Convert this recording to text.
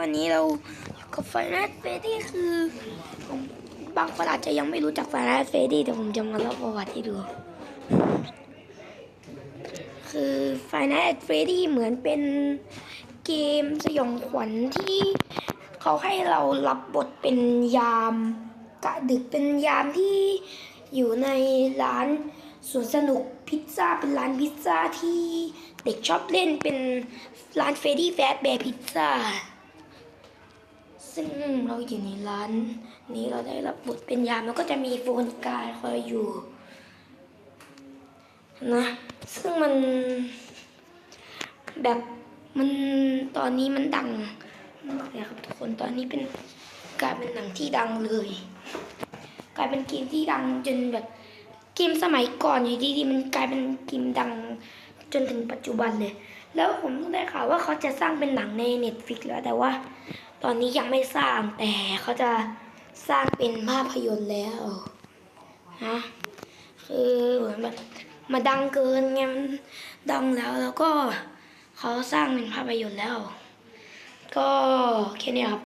วันนี้เราอยู่กับไฟนัสเฟดี้คือบางคนอาจจะยังไม่รู้จักไฟนัสเฟดี้แต่ผมจะมาเล่าประวัติให้ดู คือไฟนัสเฟดี้เหมือนเป็นเกมสยองขวัญที่เขาให้เรารับบทเป็นยามกะดึกเป็นยามที่อยู่ในร้านสวนสนุกพิซซ่าเป็นร้านพิซซ่าที่เด็กชอบเล่นเป็นร้านเฟรดี้แฟตแบร์พิซซ่า ซึ่งเราอยู่ในร้านนี้เราได้รับบทเป็นยามแล้วก็จะมีโฟนกายคอยอยู่นะซึ่งมันแบบมันตอนนี้มันดังมากเลยครับทุกคนตอนนี้เป็นกลายเป็นหนังที่ดังเลย กลายเป็นเกมที่ดังจนแบบเกมสมัยก่อนอยู่ดีๆมันกลายเป็นเกมดังจนถึงปัจจุบันเลย แล้วผมได้ข่าวว่าเขาจะสร้างเป็นหนังในเน็ตฟิกแล้วแต่ว่า ตอนนี้ยังไม่สร้างแต่เขาจะสร้างเป็นภาพยนตร์แล้วนะคือเหมือนแบบมาดังเกินไงมันดังแล้วแล้วก็เขาสร้างเป็นภาพยนตร์แล้ว ก็แค่นี้ครับ